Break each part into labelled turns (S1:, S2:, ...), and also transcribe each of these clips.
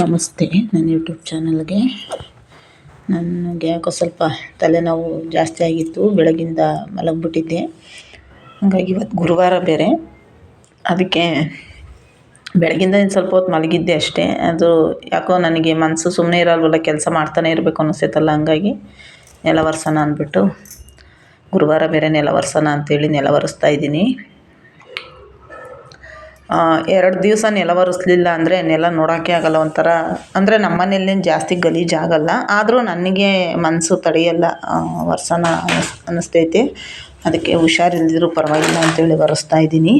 S1: ನಮಸ್ತೆ, ನನ್ನ ಯೂಟ್ಯೂಬ್ ಚಾನಲ್ಗೆ ನನಗೆ ಯಾಕೋ ಸ್ವಲ್ಪ ತಲೆನೋವು ಜಾಸ್ತಿ ಆಗಿತ್ತು ಬೆಳಗಿಂದ ಮಲಗಿಬಿಟ್ಟಿದ್ದೆ. ಹಾಗಾಗಿ ಇವತ್ತು ಗುರುವಾರ ಬೇರೆ. ಅದಕ್ಕೆ ಬೆಳಗಿಂದ ಇನ್ನು ಸ್ವಲ್ಪ ಹೊತ್ತು ಮಲಗಿದ್ದೆ ಅಷ್ಟೇ. ಅದು ಯಾಕೋ ನನಗೆ ಮನಸ್ಸು ಸುಮ್ಮನೆ ಇರಲ್ವಲ್ಲ, ಕೆಲಸ ಮಾಡ್ತಾನೆ ಇರಬೇಕು ಅನ್ನಿಸ್ತೈತಲ್ಲ ಹಂಗಾಗಿ ನೆಲ ಅಂದ್ಬಿಟ್ಟು ಗುರುವಾರ ಬೇರೆ ನೆಲ ಒರ್ಸೋಣ ಅಂತೇಳಿ ನೆಲ ಒರೆಸ್ತಾ ಇದ್ದೀನಿ. ಎರಡು ದಿವಸ ನೆಲ ಒರೆಸ್ಲಿಲ್ಲ ಅಂದರೆ ನೆಲ ನೋಡೋಕ್ಕೆ ಆಗೋಲ್ಲ ಒಂಥರ, ಅಂದರೆ ನಮ್ಮ ಮನೆಯಲ್ಲೇನು ಜಾಸ್ತಿ ಗಲೀಜು ಆಗೋಲ್ಲ. ಆದರೂ ನನಗೆ ಮನಸ್ಸು ತಡೆಯೋಲ್ಲ ಒರ್ಸೋಣ ಅನ್ನಿಸ್ ಅನ್ನಿಸ್ತೈತೆ ಅದಕ್ಕೆ ಹುಷಾರಿಲ್ದಿದ್ರೂ ಪರವಾಗಿಲ್ಲ ಅಂತೇಳಿ ಒರೆಸ್ತಾ ಇದ್ದೀನಿ.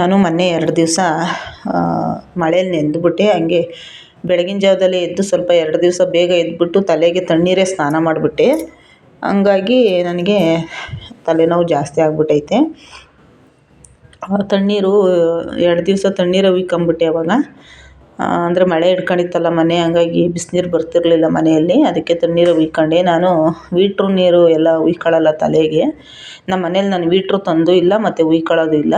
S1: ನಾನು ಮೊನ್ನೆ ಎರಡು ದಿವಸ ಮಳೇಲಿ ನೆಂದುಬಿಟ್ಟೆ. ಹಂಗೆ ಬೆಳಗಿನ ಜಾವದಲ್ಲಿ ಎದ್ದು ಸ್ವಲ್ಪ ಎರಡು ದಿವಸ ಬೇಗ ಎದ್ದುಬಿಟ್ಟು ತಲೆಗೆ ತಣ್ಣೀರೇ ಸ್ನಾನ ಮಾಡಿಬಿಟ್ಟೆ. ಹಂಗಾಗಿ ನನಗೆ ತಲೆನೋವು ಜಾಸ್ತಿ ಆಗ್ಬಿಟ್ಟೈತೆ ತಣ್ಣೀರು, ಎರಡು ದಿವಸ ತಣ್ಣೀರು ಉಯ್ಕೊಂಬಿಟ್ಟೆ ಅವಾಗ. ಅಂದರೆ ಮಳೆ ಹಿಡ್ಕೊಂಡಿತ್ತಲ್ಲ ಮನೆ, ಹಂಗಾಗಿ ಬಿಸಿನೀರು ಬರ್ತಿರಲಿಲ್ಲ ಮನೆಯಲ್ಲಿ. ಅದಕ್ಕೆ ತಣ್ಣೀರು ಉಯ್ಕೊಂಡೆ ನಾನು ವೀಟ್ರು ನೀರು ಎಲ್ಲ ಉಯ್ಕೊಳ್ಳಲ್ಲ ತಲೆಗೆ. ನಮ್ಮ ಮನೇಲಿ ನಾನು ವೀಟ್ರು ತಂದು ಇಲ್ಲ, ಮತ್ತು ಉಯ್ಕೊಳ್ಳೋದು ಇಲ್ಲ.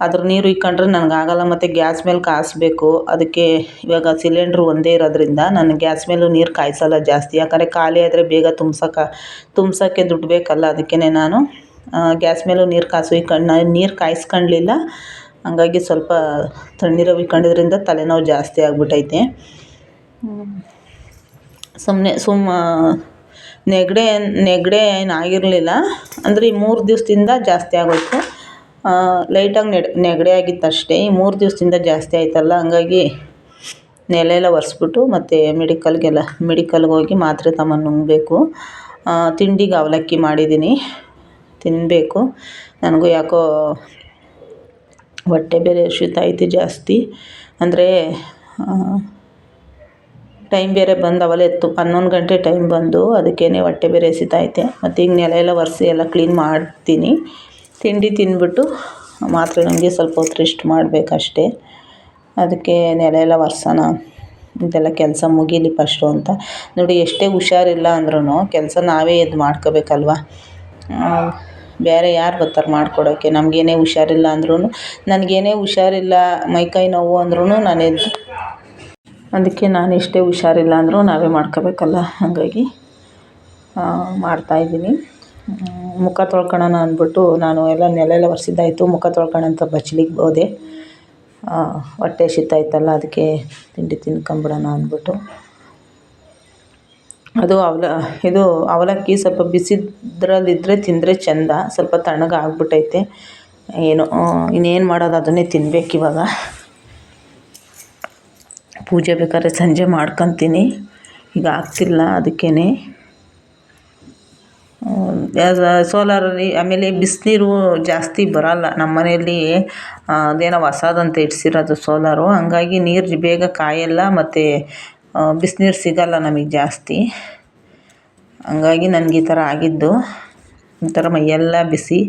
S1: ಅದ್ರ ನೀರು ಉಯ್ಕೊಂಡ್ರೆ ನನಗಾಗಲ್ಲ ಮತ್ತು ಗ್ಯಾಸ್ ಮೇಲೆ ಕಾಯಿಸ್ಬೇಕು. ಅದಕ್ಕೆ ಇವಾಗ ಸಿಲಿಂಡ್ರು ಒಂದೇ ಇರೋದ್ರಿಂದ ನಾನು ಗ್ಯಾಸ್ ಮೇಲೂ ನೀರು ಕಾಯಿಸಲ್ಲ ಜಾಸ್ತಿ. ಯಾಕಂದರೆ ಖಾಲಿ ಆದರೆ ಬೇಗ ತುಂಬ್ಸೋಕೆ, ತುಂಬ್ಸೋಕ್ಕೆ ದುಡ್ಡು ಬೇಕಲ್ಲ ಅದಕ್ಕೇ ನಾನು ಗ್ಯಾಸ್ ಮೇಲೂ ನೀರು ಕಾಯ್ಸಿ ಕಣ್ಣು ನೀರು ಕಾಯಿಸ್ಕೊಳ್ಳಿಲ್ಲ ಹಂಗಾಗಿ ಸ್ವಲ್ಪ ತಣ್ಣೀರು ಉಯ್ಕೊಂಡಿದ್ರಿಂದ ತಲೆನೋವು ಜಾಸ್ತಿ ಆಗ್ಬಿಟೈತೆ. ಸುಮ್ಮನೆ ಸುಮ್ಮ ನೆಗಡಿ ನೆಗಡಿ ಏನು ಆಗಿರಲಿಲ್ಲ. ಅಂದರೆ ಈ ಮೂರು ದಿವಸದಿಂದ ಜಾಸ್ತಿ ಆಗೋಯ್ತು. ಲೈಟಾಗಿ ನೆಡ್, ನೆಗಡಿ ಆಗಿತ್ತು ಅಷ್ಟೇ. ಈ ಮೂರು ದಿವಸದಿಂದ ಜಾಸ್ತಿ ಆಯ್ತಲ್ಲ. ಹಂಗಾಗಿ ನೆಲೆ ಎಲ್ಲ ಒರೆಸ್ಬಿಟ್ಟು ಮತ್ತು ಮೆಡಿಕಲ್ಗೆಲ್ಲ, ಮೆಡಿಕಲ್ಗೆ ಹೋಗಿ ಮಾತ್ರೆ ತಗೊಂಡು ನುಂಗಬೇಕು. ತಿಂಡಿಗೆ ಅವಲಕ್ಕಿ ಮಾಡಿದ್ದೀನಿ. ತಿನ್ನಬೇಕು ನನಗೂ ಯಾಕೋ ಹೊಟ್ಟೆ ಬೇರೆ ಹಸಿತೈತೆ ಜಾಸ್ತಿ. ಅಂದರೆ ಟೈಮ್ ಬೇರೆ ಬಂದು ಅವಲೇ ಎತ್ತು ಹನ್ನೊಂದು ಗಂಟೆ ಟೈಮ್ ಬಂದು ಅದಕ್ಕೇ ಹೊಟ್ಟೆ ಬೇರೆ ಹಸಿತೈತೆ ಮತ್ತು ಈಗ ನೆಲ ಎಲ್ಲ ಒರೆಸಿ ಎಲ್ಲ ಕ್ಲೀನ್ ಮಾಡ್ತೀನಿ. ತಿಂಡಿ ತಿಂದ್ಬಿಟ್ಟು ಮಾತ್ರ ನನಗೆ ಸ್ವಲ್ಪ ಹೊತ್ತು ರೆಸ್ಟ್ ಮಾಡಬೇಕಷ್ಟೇ. ಅದಕ್ಕೆ ನೆಲ ಎಲ್ಲ ಒರ್ಸೋಣ. ಇದೆಲ್ಲ ಕೆಲಸ ಮುಗೀಲಿ ಫಸ್ಟು ಅಂತ. ನೋಡಿ, ಎಷ್ಟೇ ಹುಷಾರಿಲ್ಲ ಅಂದ್ರೂ ಕೆಲಸ ನಾವೇ ಇದು ಮಾಡ್ಕೋಬೇಕಲ್ವ? ಬೇರೆ ಯಾರು ಬರ್ತಾರೆ ಮಾಡ್ಕೊಡೋಕ್ಕೆ ನಮಗೇನೇ ಹುಷಾರಿಲ್ಲ ಅಂದ್ರೂ ನನಗೇನೇ ಹುಷಾರಿಲ್ಲ ಮೈಕೈ ನೋವು ಅಂದ್ರೂ ನಾನು ಎದ್ದು ಅದಕ್ಕೆ ನಾನು ಎಷ್ಟೇ ಹುಷಾರಿಲ್ಲ ಅಂದರೂ ನಾವೇ ಮಾಡ್ಕೋಬೇಕಲ್ಲ? ಹಾಗಾಗಿ ಮಾಡ್ತಾಯಿದ್ದೀನಿ ಮುಖ ತೊಳ್ಕೊಳ್ಳೋಣ ಅಂದ್ಬಿಟ್ಟು ನಾನು ಎಲ್ಲ ನೆಲ ಎಲ್ಲ ಒರೆಸಿದ್ದಾಯಿತು. ಮುಖ ತೊಳ್ಕೊಳ್ಳೋಣ ಅಂತ ಬಚ್ಚಲಿಗೆ ಹೋದೆ. ಹೊಟ್ಟೆ ಹಸಿತಾಯ್ತಲ್ಲ ಅದಕ್ಕೆ ತಿಂಡಿ ತಿನ್ಕೊಂಬಿಡೋಣ ಅಂದ್ಬಿಟ್ಟು. ಅದು ಅವಲ, ಇದು ಅವಲಕ್ಕಿ ಸ್ವಲ್ಪ ಬಿಸಿದ್ರಲ್ಲಿದ್ದರೆ ತಿಂದರೆ ಚೆಂದ, ಸ್ವಲ್ಪ ತಣ್ಣಗೆ ಆಗ್ಬಿಟ್ಟೈತೆ ಏನೋ ಇನ್ನೇನು ಮಾಡೋದು ಅದನ್ನೇ ತಿನ್ಬೇಕು ಇವಾಗ. ಪೂಜೆ ಬೇಕಾದ್ರೆ ಸಂಜೆ ಮಾಡ್ಕೊತೀನಿ. ಈಗ ಆಗ್ತಿಲ್ಲ ಅದಕ್ಕೇ ಸೋಲಾರಲ್ಲಿ ಆಮೇಲೆ ಬಿಸಿನೀರು ಜಾಸ್ತಿ ಬರಲ್ಲ. ನಮ್ಮ ಮನೆಯಲ್ಲಿ ಅದೇನೋ ಹೊಸದಂತೆ ಇಡ್ಸಿರೋದು ಸೋಲಾರು ಹಂಗಾಗಿ ನೀರು ಬೇಗ ಕಾಯಲ್ಲ, ಮತ್ತು ಬಿಸಿನೀರು ಸಿಗಲ್ಲ ನಮಗೆ ಜಾಸ್ತಿ. ಹಂಗಾಗಿ ನನಗೆ ಈ ಥರ ಆಗಿದ್ದು. ಒಂಥರ ಮೈಯೆಲ್ಲ ಬಿಸಿ.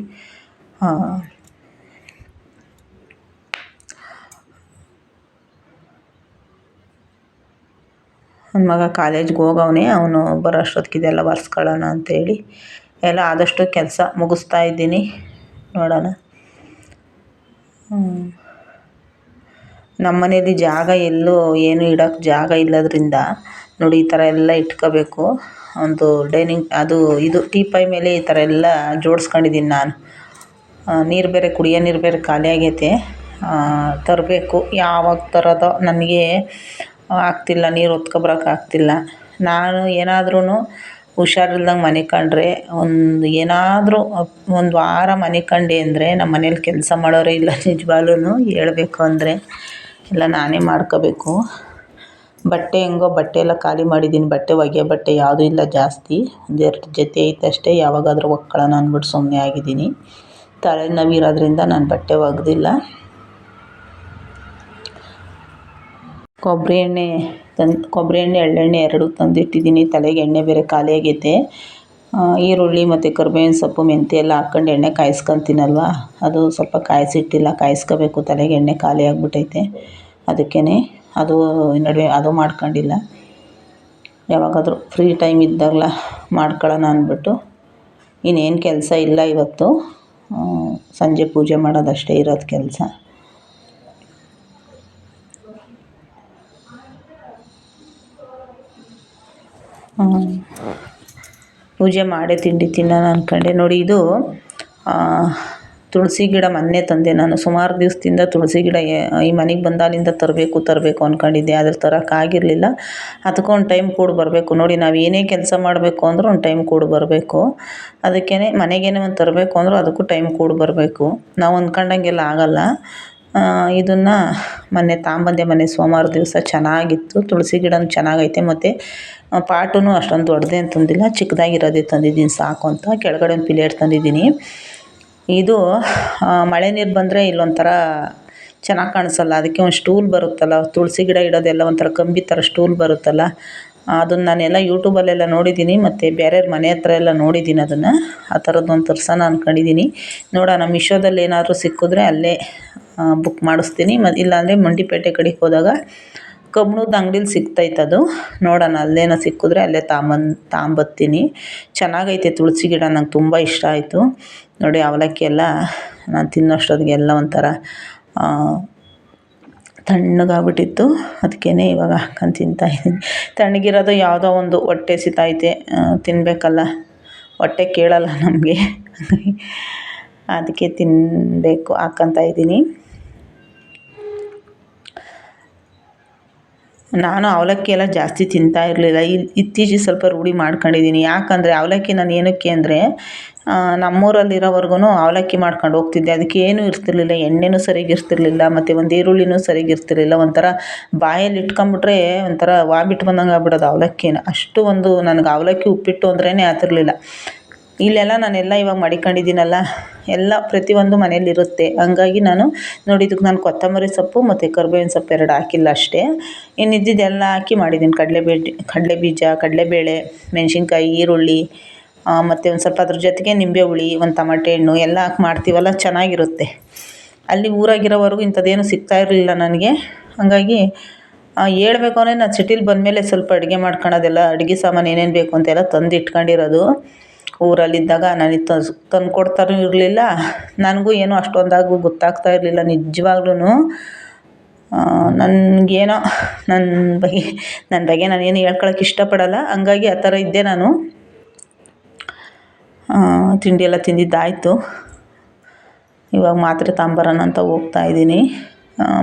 S1: ನನ್ನ ಮಗ ಕಾಲೇಜ್ಗೆ ಹೋಗವನೆ, ಅವನು ಬರೋ ಅಷ್ಟೊತ್ತಿಗೆ ಇದೆಲ್ಲ ಒರೆಸ್ಕೊಳ್ಳೋಣ ಅಂತೇಳಿ ಎಲ್ಲ ಆದಷ್ಟು ಕೆಲಸ ಮುಗಿಸ್ತಾ ಇದ್ದೀನಿ. ನೋಡೋಣ. ನಮ್ಮ ಮನೇಲಿ ಜಾಗ ಎಲ್ಲೂ ಏನು ಇಡೋಕ್ಕೆ ಜಾಗ ಇಲ್ಲದ್ರಿಂದ ನೋಡಿ ಈ ಥರ ಎಲ್ಲ ಇಟ್ಕೋಬೇಕು. ಒಂದು ಡೈನಿಂಗ್, ಅದು ಇದು ಟೀಪಾಯ್ ಮೇಲೆ ಈ ಥರ ಎಲ್ಲ ಜೋಡಿಸ್ಕೊಂಡಿದ್ದೀನಿ ನಾನು. ನೀರು ಬೇರೆ ಕುಡಿಯೋ ನೀರು ಬೇರೆ ಖಾಲಿ ಆಗೈತೆ. ತರಬೇಕು. ಯಾವಾಗ ತರೋದೋ ನನಗೆ ಆಗ್ತಿಲ್ಲ, ನೀರು ಹೊತ್ಕೊಬರಕ್ಕೆ ಆಗ್ತಿಲ್ಲ. ನಾನು ಏನಾದ್ರೂ ಹುಷಾರಿಲ್ದಂಗೆ ಮನಿಕೊಂಡ್ರೆ ಒಂದು ಏನಾದರೂ ಒಂದು ವಾರ ಮನಿಕೊಂಡೆ ಅಂದರೆ ನಮ್ಮ ಮನೇಲಿ ಕೆಲಸ ಮಾಡೋರೇ ಇಲ್ಲ ನಿಜವಾಗ್ಲೂ ಹೇಳ್ಬೇಕು ಅಂದರೆ. ಎಲ್ಲ ನಾನೇ ಮಾಡ್ಕೋಬೇಕು. ಬಟ್ಟೆ ಹೆಂಗೋ ಬಟ್ಟೆ ಎಲ್ಲ ಖಾಲಿ ಮಾಡಿದ್ದೀನಿ. ಬಟ್ಟೆ ಒಗೆಯೋ ಬಟ್ಟೆ ಯಾವುದೂ ಇಲ್ಲ, ಜಾಸ್ತಿ. ಒಂದೆರಡು ಜೊತೆ ಐತೆ ಅಷ್ಟೇ. ಯಾವಾಗಾದರೂ ಒಕ್ಕೊಳ್ಳೋಣ ಅಂದ್ಬಿಟ್ಟು ಸುಮ್ಮನೆ ಆಗಿದ್ದೀನಿ. ತಲೆನೋವು ಇರೋದ್ರಿಂದ ನಾನು ಬಟ್ಟೆ ಒಗೆದಿಲ್ಲ. ಕೊಬ್ಬರಿ ಎಣ್ಣೆ ತಂದು ಕೊಬ್ಬರಿ ಎಣ್ಣೆ, ಎಳ್ಳೆಣ್ಣೆ ಎರಡೂ ತಂದಿಟ್ಟಿದ್ದೀನಿ. ತಲೆಗೆ ಎಣ್ಣೆ ಬೇರೆ ಖಾಲಿಯಾಗೈತೆ. ಈರುಳ್ಳಿ ಮತ್ತು ಕರ್ಬೇವಿನ ಸೊಪ್ಪು ಮೆಂತೆ ಎಲ್ಲ ಹಾಕ್ಕೊಂಡು ಎಣ್ಣೆ ಕಾಯಿಸ್ಕೊತೀನಲ್ವ ಅದು ಸ್ವಲ್ಪ ಕಾಯಿಸಿಟ್ಟಿಲ್ಲ, ಕಾಯಿಸ್ಕೋಬೇಕು. ತಲೆಗೆ ಎಣ್ಣೆ ಖಾಲಿ ಆಗಿಬಿಟ್ಟೈತೆ ಅದಕ್ಕೇ ಅದು ನಡುವೆ ಅದು ಮಾಡ್ಕೊಂಡಿಲ್ಲ. ಯಾವಾಗಾದರೂ ಫ್ರೀ ಟೈಮ್ ಇದ್ದಾಗಲ ಮಾಡ್ಕೊಳ್ಳೋಣ ಅಂದ್ಬಿಟ್ಟು. ಇನ್ನೇನು ಕೆಲಸ ಇಲ್ಲ ಇವತ್ತು. ಸಂಜೆ ಪೂಜೆ ಮಾಡೋದಷ್ಟೇ ಇರೋದು ಕೆಲಸ. ಹ್ಞೂ ಪೂಜೆ ಮಾಡೇ ತಿಂಡಿ ತಿನ್ನೋಣ ಅಂದ್ಕೊಂಡೆ ನೋಡಿ ಇದು ತುಳಸಿ ಗಿಡ ಮೊನ್ನೆ ತಂದೆ. ನಾನು ಸುಮಾರು ದಿವಸದಿಂದ ತುಳಸಿ ಗಿಡ ಈ ಮನೆಗೆ ಬಂದಾಗಿಂದ ತರಬೇಕು ತರಬೇಕು ಅಂದ್ಕೊಂಡಿದ್ದೆ ಆದರೆ ತರೋಕ್ಕಾಗಿರಲಿಲ್ಲ ಅದಕ್ಕೂ ಒಂದು ಟೈಮ್ ಕೂಡ ಬರಬೇಕು. ನೋಡಿ, ನಾವು ಏನೇ ಕೆಲಸ ಮಾಡಬೇಕು ಅಂದರೂ ಒಂದು ಟೈಮ್ ಕೂಡ ಬರಬೇಕು. ಅದಕ್ಕೇ ಮನೆಗೇನೆ ಒಂದು ತರಬೇಕು ಅಂದರೂ ಅದಕ್ಕೂ ಟೈಮ್ ಕೂಡ ಬರಬೇಕು. ನಾವು ಅಂದ್ಕೊಂಡಂಗೆಲ್ಲ ಆಗೋಲ್ಲ. ಇದನ್ನು ಮೊನ್ನೆ ತಾಂಬಂದೆ ಮೊನ್ನೆ ಸೋಮವಾರ ದಿವಸ ಚೆನ್ನಾಗಿತ್ತು. ತುಳಸಿ ಗಿಡನೂ ಚೆನ್ನಾಗೈತೆ. ಮತ್ತು ಪಾಟೂ ಅಷ್ಟೊಂದು ದೊಡ್ಡದೇನು ತಂದಿಲ್ಲ ಚಿಕ್ಕದಾಗಿರೋದೇ ತಂದಿದ್ದೀನಿ. ಸಾಕು ಅಂತ ಕೆಳಗಡೆ ಒಂದು ಪಿಲೇಟ್ ತಂದಿದ್ದೀನಿ. ಇದು ಮಳೆ ನೀರು ಬಂದರೆ ಇಲ್ಲೊಂಥರ ಚೆನ್ನಾಗಿ ಕಾಣಿಸಲ್ಲ. ಅದಕ್ಕೆ ಒಂದು ಸ್ಟೂಲ್ ಬರುತ್ತಲ್ಲ. ತುಳಸಿ ಗಿಡ ಇಡೋದೆಲ್ಲ ಒಂಥರ ಕಂಬಿ ಥರ ಸ್ಟೂಲ್ ಬರುತ್ತಲ್ಲ. ಅದನ್ನು ನಾನೆಲ್ಲ ಯೂಟ್ಯೂಬಲ್ಲೆಲ್ಲ ನೋಡಿದ್ದೀನಿ. ಮತ್ತು ಬೇರೆಯವ್ರ ಮನೆ ಹತ್ರ ಎಲ್ಲ ನೋಡಿದ್ದೀನಿ ಅದನ್ನು. ಆ ಥರದ್ದು ಒಂದು ತರ್ಸೋಣ ಅಂದ್ಕೊಂಡಿದ್ದೀನಿ ನೋಡೋಣ, ಮೀಶೋದಲ್ಲಿ ಏನಾದರೂ ಸಿಕ್ಕಿದ್ರೆ ಅಲ್ಲೇ ಬುಕ್ ಮಾಡಿಸ್ತೀನಿ. ಮ, ಇಲ್ಲಾಂದರೆ ಮಂಡಿಪೇಟೆ ಕಡೆಗೆ ಹೋದಾಗ ಕಬ್ಬಿಣದ ಅಂಗ್ಡೀಲಿ ಸಿಗ್ತೈತೆ ಅದು. ನೋಡೋಣ, ಅಲ್ಲೇನೋ ಸಿಕ್ಕಿದ್ರೆ ಅಲ್ಲೇ ತಾಂಬನ್, ತಾಂಬತ್ತೀನಿ. ಚೆನ್ನಾಗೈತೆ ತುಳಸಿ ಗಿಡ, ನಂಗೆ ತುಂಬ ಇಷ್ಟ ಆಯಿತು. ನೋಡಿ ಅವಲಕ್ಕಿ ಎಲ್ಲ ನಾನು ತಿನ್ನೋಷ್ಟೊತ್ತಿಗೆ ಎಲ್ಲ ಒಂಥರ ತಣ್ಣಗಾಗ್ಬಿಟ್ಟಿತ್ತು. ಅದಕ್ಕೇ ಇವಾಗ ಹಾಕ್ಕೊಂಡು ತಿಂತಾಯಿದ್ದೀನಿ ತಣ್ಣಗಿರೋದು ಯಾವುದೋ ಒಂದು ಹೊಟ್ಟೆ ಸಿತೈತೆ ತಿನ್ನಬೇಕಲ್ಲ ಹೊಟ್ಟೆ ಕೇಳಲ್ಲ ನಮಗೆ. ಅದಕ್ಕೆ ತಿನ್ನಬೇಕು ಹಾಕ್ಕಂತ ಇದ್ದೀನಿ. ನಾನು ಅವಲಕ್ಕಿ ಎಲ್ಲ ಜಾಸ್ತಿ ತಿಂತಾ ಇರಲಿಲ್ಲ. ಇತ್ತೀಚಿಗೆ ಸ್ವಲ್ಪ ರೂಢಿ ಮಾಡ್ಕೊಂಡಿದ್ದೀನಿ. ಯಾಕಂದರೆ ಅವಲಕ್ಕಿ ನಾನು ಏನಕ್ಕೆ ಅಂದರೆ ನಮ್ಮೂರಲ್ಲಿರೋವರ್ಗು ಅವಲಕ್ಕಿ ಮಾಡ್ಕೊಂಡು ಹೋಗ್ತಿದ್ದೆ. ಅದಕ್ಕೆ ಏನೂ ಇರ್ತಿರ್ಲಿಲ್ಲ. ಎಣ್ಣೆನೂ ಸರಿಗೆ ಇರ್ತಿರ್ಲಿಲ್ಲ. ಮತ್ತು ಒಂದು ಈರುಳ್ಳಿನೂ ಸರಿಗೆ ಇರ್ತಿರ್ಲಿಲ್ಲ. ಒಂಥರ ಬಾಯಲ್ಲಿ ಇಟ್ಕೊಂಬಿಟ್ರೆ ಒಂಥರ ವಾಮಿಟ್ ಬಂದಂಗೆ ಆಗ್ಬಿಡೋದು ಅವಲಕ್ಕಿನ. ಅಷ್ಟು ಒಂದು ನನಗೆ ಅವಲಕ್ಕಿ ಉಪ್ಪಿಟ್ಟು ಅಂದ್ರೇ ಆಗ್ತಿರ್ಲಿಲ್ಲ ಇಲ್ಲೆಲ್ಲ ನಾನೆಲ್ಲ ಇವಾಗ ಮಡಿಕೊಂಡಿದ್ದೀನಲ್ಲ, ಎಲ್ಲ ಪ್ರತಿಯೊಂದು ಮನೇಲಿರುತ್ತೆ ಹಂಗಾಗಿ ನಾನು ನೋಡಿ ಇದಕ್ಕೆ ನಾನು ಕೊತ್ತಂಬರಿ ಸೊಪ್ಪು ಮತ್ತು ಕರ್ಬೇವಿನ ಸೊಪ್ಪು ಎರಡು ಹಾಕಿಲ್ಲ ಅಷ್ಟೇ. ಇನ್ನು ಇದ್ದಿದ್ದೆಲ್ಲ ಹಾಕಿ ಮಾಡಿದ್ದೀನಿ. ಕಡಲೆಬೇಳೆ ಕಡಲೆ ಬೀಜ, ಕಡಲೆಬೇಳೆ, ಮೆಣಸಿನ್ಕಾಯಿ, ಈರುಳ್ಳಿ ಮತ್ತು ಒಂದು ಸ್ವಲ್ಪ ಅದ್ರ ಜೊತೆಗೆ ನಿಂಬೆ ಹುಳಿ, ಒಂದು ಟಮಾಟೆ ಹಣ್ಣು ಎಲ್ಲ ಹಾಕಿ ಮಾಡ್ತೀವಲ್ಲ, ಚೆನ್ನಾಗಿರುತ್ತೆ. ಅಲ್ಲಿ ಊರಾಗಿರೋವರೆಗೂ ಇಂಥದ್ದೇನು ಸಿಗ್ತಾ ಇರಲಿಲ್ಲ ನನಗೆ. ಹಾಗಾಗಿ ಹೇಳ್ಬೇಕು ಅಂದರೆ ನಾನು ಸಿಟಿಲಿ ಬಂದಮೇಲೆ ಸ್ವಲ್ಪ ಅಡುಗೆ ಮಾಡ್ಕೊಳೋದೆಲ್ಲ, ಅಡುಗೆ ಸಾಮಾನು ಏನೇನು ಬೇಕು ಅಂತೆಲ್ಲ ತಂದು ಇಟ್ಕೊಂಡಿರೋದು ಊರಲ್ಲಿದ್ದಾಗ ನನಗೆ ತಂದು ಕೊಡ್ತಾನೂ ಇರಲಿಲ್ಲ. ನನಗೂ ಏನೂ ಅಷ್ಟೊಂದಾಗಿ ಗೊತ್ತಾಗ್ತಾ ಇರಲಿಲ್ಲ ನಿಜವಾಗ್ಲೂ ನನಗೇನೋ ನನ್ನ ಬಗ್ಗೆ ನನ್ನ ಬಗ್ಗೆ ನಾನೇನು ಹೇಳ್ಕೊಳಕ್ಕೆ ಇಷ್ಟಪಡಲ್ಲ. ಹಂಗಾಗಿ ಆ ಥರ ಇದ್ದೆ ನಾನು. ತಿಂಡಿ ಎಲ್ಲ ತಿಂದಿದ್ದಾಯಿತು. ಇವಾಗ ಮಾತ್ರೆ ತಗೊಂಬರೋಣ ಅಂತ ಹೋಗ್ತಾಯಿದ್ದೀನಿ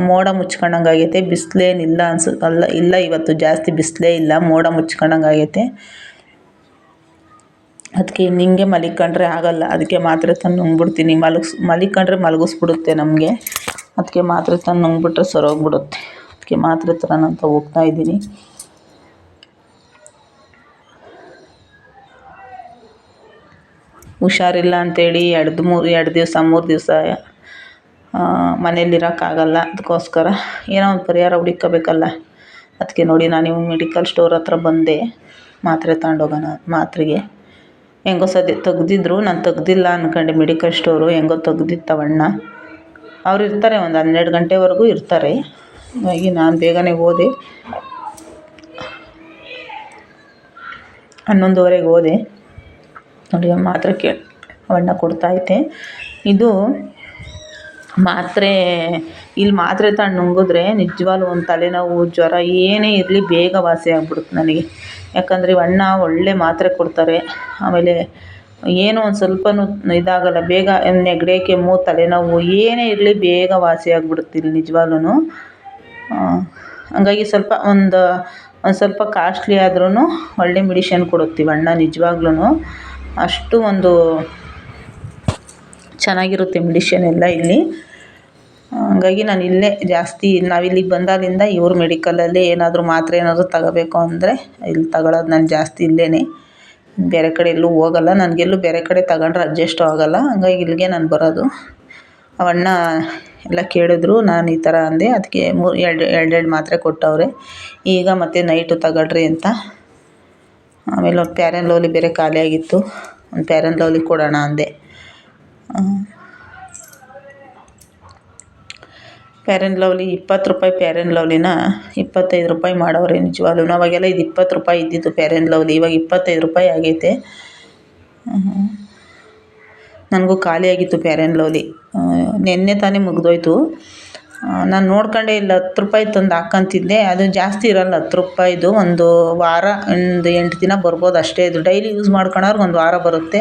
S1: ಮೋಡ ಮುಚ್ಕೊಂಡಂಗೆ ಆಗೈತೆ ಬಿಸಿಲೇನಿಲ್ಲ ಅನ್ಸುತ್ತೆ ಅಲ್ಲ, ಇಲ್ಲ ಇವತ್ತು ಜಾಸ್ತಿ ಬಿಸಿಲೇ ಇಲ್ಲ. ಮೋಡ ಮುಚ್ಕೊಂಡಂಗೆ ಆಗೈತೆ ಅದಕ್ಕೆ ಇನ್ನು ಹಿಂಗೆ ಮಲಿಕೊಂಡ್ರೆ ಆಗೋಲ್ಲ. ಅದಕ್ಕೆ ಮಾತ್ರೆ ತಂದು ನುಂಗ್ಬಿಡ್ತೀನಿ. ಮಲಗಿಸ್, ಮಲಿಕೊಂಡ್ರೆ ಮಲಗಿಸ್ಬಿಡುತ್ತೆ ನಮಗೆ. ಅದಕ್ಕೆ ಮಾತ್ರೆ ತಂದು ನುಂಗ್ಬಿಟ್ರೆ ಸರೋಗ್ಬಿಡುತ್ತೆ. ಅದಕ್ಕೆ ಮಾತ್ರೆ ತರೋಣ ಅಂತ ಹೋಗ್ತಾಯಿದ್ದೀನಿ ಹುಷಾರಿಲ್ಲ ಅಂತೇಳಿ ಎರಡು ಮೂರು ಎರಡು ದಿವಸ, ಮೂರು ದಿವಸ ಮನೇಲಿರೋಕ್ಕಾಗಲ್ಲ ಅದಕ್ಕೋಸ್ಕರ ಏನೋ ಒಂದು ಪರಿಹಾರ ಹುಡುಕಬೇಕಲ್ಲ. ಅದಕ್ಕೆ ನೋಡಿ ನಾನು ಮೆಡಿಕಲ್ ಸ್ಟೋರ್ ಹತ್ರ ಬಂದೆ. ಮಾತ್ರೆ ತಗೊಂಡೋಗೋಣ ಮಾತ್ರೆಗೆ. ಹೆಂಗೋ ಸದ್ಯ ತೆಗ್ದಿದ್ರು, ನಾನು ತೆಗ್ದಿಲ್ಲ ಅಂದ್ಕೊಂಡೆ ಮೆಡಿಕಲ್ ಸ್ಟೋರು ಹೆಂಗೋ ತೆಗ್ದಿತ್ತವಣ್ಣ ಅವ್ರು ಇರ್ತಾರೆ, ಒಂದು ಹನ್ನೆರಡು ಗಂಟೆವರೆಗೂ ಇರ್ತಾರೆ. ಹಾಗಾಗಿ ನಾನು ಬೇಗನೆ ಹೋದೆ. ಹನ್ನೊಂದುವರೆಗೆ ಹೋದೆ. ನೋಡಿ ಮಾತ್ರೆ ಅವಣ್ಣ ಅಣ್ಣ ಕೊಡ್ತಾಯಿದ್ದೆ ಇದು ಮಾತ್ರೆ ಇಲ್ಲಿ ಮಾತ್ರೆ ತಗೊಂಡು ನುಂಗಿದ್ರೆ ನಿಜವಾಗ್ಲೂ ಒಂದು ತಲೆನೋವು, ಜ್ವರ ಏನೇ ಇರಲಿ ಬೇಗ ವಾಸಿ ಆಗ್ಬಿಡುತ್ತೆ ನನಗೆ. ಯಾಕಂದರೆ ಅಣ್ಣ ಒಳ್ಳೆ ಮಾತ್ರೆ ಕೊಡ್ತಾರೆ. ಆಮೇಲೆ ಏನೂ ಒಂದು ಸ್ವಲ್ಪನೂ ಇದಾಗಲ್ಲ, ಬೇಗ ನೆಗಡಿ ಕೆಮ್ಮು ತಲೆನೋವು ಏನೇ ಇರಲಿ ಬೇಗ ವಾಸಿ ಆಗ್ಬಿಡುತ್ತೆ ಇಲ್ಲಿ ನಿಜವಾಗ್ಲೂ ಹಂಗಾಗಿ ಸ್ವಲ್ಪ ಒಂದು ಒಂದು ಸ್ವಲ್ಪ ಕಾಸ್ಟ್ಲಿ ಆದ್ರೂ ಒಳ್ಳೆ ಮೆಡಿಷನ್ ಕೊಡುತ್ತೆ ಅಣ್ಣ ನಿಜವಾಗ್ಲೂ ಅಷ್ಟು ಒಂದು ಚೆನ್ನಾಗಿರುತ್ತೆ ಮೆಡಿಷನ್ ಎಲ್ಲ ಇಲ್ಲಿ. ಹಂಗಾಗಿ ನಾನು ಇಲ್ಲೇ ಜಾಸ್ತಿ ನಾವಿಲ್ಲಿಗೆ ಬಂದಾಗಿಂದ ಇವ್ರ ಮೆಡಿಕಲಲ್ಲಿ ಏನಾದರೂ ಮಾತ್ರೆ ಏನಾದರೂ ತಗೋಬೇಕು ಅಂದರೆ ಇಲ್ಲಿ ತಗೊಳ್ಳೋದು ನಾನು ಜಾಸ್ತಿ ಇಲ್ಲೇ ಬೇರೆ ಕಡೆ ಎಲ್ಲೂ ಹೋಗಲ್ಲ. ನನಗೆಲ್ಲೂ ಬೇರೆ ಕಡೆ ತಗೊಂಡ್ರೆ ಅಡ್ಜಸ್ಟ್ ಆಗೋಲ್ಲ. ಹಂಗಾಗಿ ಇಲ್ಲಿಗೆ ನಾನು ಬರೋದು. ಅವಣ್ಣ ಎಲ್ಲ ಕೇಳಿದ್ರು, ನಾನು ಈ ಥರ ಅಂದೆ. ಅದಕ್ಕೆ ಮೂರು ಎರಡು, ಎರಡೆರಡು ಮಾತ್ರೆ ಕೊಟ್ಟವ್ರೆ. ಈಗ ಮತ್ತೆ ನೈಟು ತಗೊಳ್ರಿ ಅಂತ. ಆಮೇಲೆ ಒಂದು ಪ್ಯಾರನ್ ಲವ್ಲಿ ಬೇರೆ ಖಾಲಿಯಾಗಿತ್ತು ಒಂದು ಪ್ಯಾರನ್ ಲವ್ಲಿ ಕೊಡೋಣ ಅಂದೆ. ಪ್ಯಾರನ್ ಲವ್ಲಿ ಇಪ್ಪತ್ತು ರೂಪಾಯಿ ಪ್ಯಾರನ್ ಲವ್ಲಿನ ಇಪ್ಪತ್ತೈದು ರೂಪಾಯಿ ಮಾಡವ್ರೆ ನಿಜವಾಗ್ಲೂ. ಅವಾಗೆಲ್ಲ ಇದು ಇಪ್ಪತ್ತು ರೂಪಾಯಿ ಇದ್ದಿದ್ದು ಪ್ಯಾರನ್ ಲವ್ಲಿ ಇವಾಗ ಇಪ್ಪತ್ತೈದು ರೂಪಾಯಿ ಆಗೈತೆ. ನನಗೂ ಖಾಲಿಯಾಗಿತ್ತು ಪ್ಯಾರನ್ ಲವ್ಲಿ ನಿನ್ನೆ ತಾನೇ ಮುಗಿದೋಯ್ತು. ನಾನು ನೋಡ್ಕೊಂಡೆ ಇಲ್ಲ ಹತ್ತು ರೂಪಾಯಿ ತಂದು ಹಾಕೊಂತಿದ್ದೆ. ಅದು ಜಾಸ್ತಿ ಇರೋಲ್ಲ, ಹತ್ತು ರೂಪಾಯಿದು. ಒಂದು ವಾರ, ಒಂದು ಎಂಟು ದಿನ ಬರ್ಬೋದು ಅಷ್ಟೇ. ಇದು ಡೈಲಿ ಯೂಸ್ ಮಾಡ್ಕೊಳೋರ್ಗೆ ಒಂದು ವಾರ ಬರುತ್ತೆ.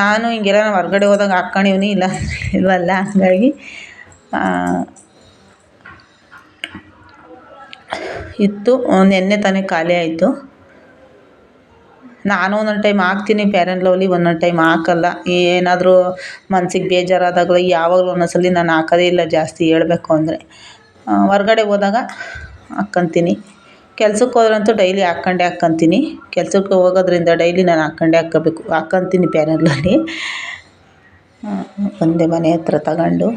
S1: ನಾನು ಹಿಂಗೆಲ್ಲ ಹೊರ್ಗಡೆ ಹೋದಾಗ ಹಾಕ್ಕೊಂಡಿವ್ನಿ, ಇಲ್ಲ ಇಲ್ವಲ್ಲ ಹಾಗಾಗಿ. ಇತ್ತು ನಿನ್ನೆ ತಾನೇ ಖಾಲಿ ಆಯಿತು. ನಾನು ಒಂದೊಂದು ಟೈಮ್ ಹಾಕ್ತೀನಿ ಫೇರ್ ಆ್ಯಂಡ್ ಲವ್ಲಿ, ಒಂದೊಂದು ಟೈಮ್ ಹಾಕಲ್ಲ. ಏನಾದರೂ ಮನ್ಸಿಗೆ ಬೇಜಾರಾದಾಗಲೂ ಯಾವಾಗಲೂ ಒಂದೊಂದು ಸಲ ನಾನು ಹಾಕೋದೇ ಇಲ್ಲ ಜಾಸ್ತಿ ಹೇಳ್ಬೇಕು ಅಂದರೆ. ಹೊರ್ಗಡೆ ಹೋದಾಗ ಹಾಕ್ಕಂತೀನಿ ಕೆಲ್ಸಕ್ಕೆ ಹೋದ್ರಂತೂ ಡೈಲಿ ಹಾಕ್ಕೊಂಡೇ ಹಾಕ್ಕಂತೀನಿ ಕೆಲ್ಸಕ್ಕೆ ಹೋಗೋದ್ರಿಂದ ಡೈಲಿ ನಾನು ಹಾಕ್ಕೊಂಡೇ ಹಾಕ್ಕೋಬೇಕು ಹಾಕ್ಕಂತೀನಿ ಫೇರ್ ಆ್ಯಂಡ್ ಲವ್ಲಿ ಒಂದೇ ಮನೆ ಹತ್ರ ತಗೊಂಡು.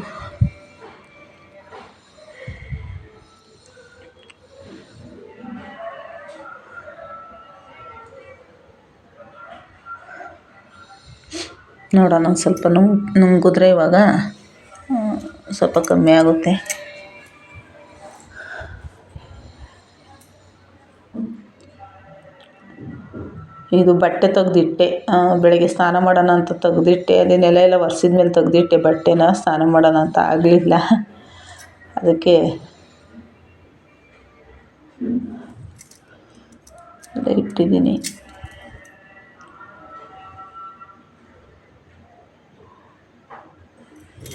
S1: ನೋಡೋಣ ಒಂದು ಸ್ವಲ್ಪ ನುಂಗ್ ನುಂಗಿದ್ರೆ ಇವಾಗ ಸ್ವಲ್ಪ ಕಮ್ಮಿ ಆಗುತ್ತೆ. ಇದು ಬಟ್ಟೆ ತೆಗೆದಿಟ್ಟೆ. ಬೆಳಗ್ಗೆ ಸ್ನಾನ ಮಾಡೋಣ ಅಂತ ತೆಗೆದಿಟ್ಟೆ. ಅದೇ ನೆಲ ಎಲ್ಲ ಒರ್ಸಿದ ಮೇಲೆ ತೆಗೆದಿಟ್ಟೆ ಬಟ್ಟೆನ. ಸ್ನಾನ ಮಾಡೋಣ ಅಂತ ಆಗಲಿಲ್ಲ. ಅದಕ್ಕೆ ಇಟ್ಟಿದ್ದೀನಿ.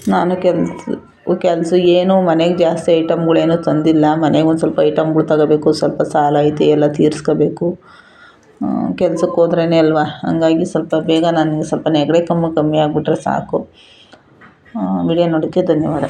S1: ನಾನು ಕೆಲ್ಸ, ಕೆಲಸ ಏನು, ಮನೆಗೆ ಜಾಸ್ತಿ ಐಟಮ್ಗಳೇನೂ ತಂದಿಲ್ಲ. ಮನೆಗೆ ಒಂದು ಸ್ವಲ್ಪ ಐಟಮ್ಗಳು ತಗೋಬೇಕು, ಸ್ವಲ್ಪ ಸಾಲ ಐತೆ, ಎಲ್ಲ ತೀರಿಸ್ಕೋಬೇಕು. ಕೆಲ್ಸಕ್ಕೆ ಹೋದ್ರೇ ಅಲ್ವಾ? ಹಂಗಾಗಿ ಸ್ವಲ್ಪ ಬೇಗ ನನಗೆ ಸ್ವಲ್ಪ ನೆಗಡಿ ಕೆಮ್ಮು ಕಮ್ಮಿ ಆಗಿಬಿಟ್ರೆ ಸಾಕು. ವಿಡಿಯೋ ನೋಡೋಕ್ಕೆ ಧನ್ಯವಾದ.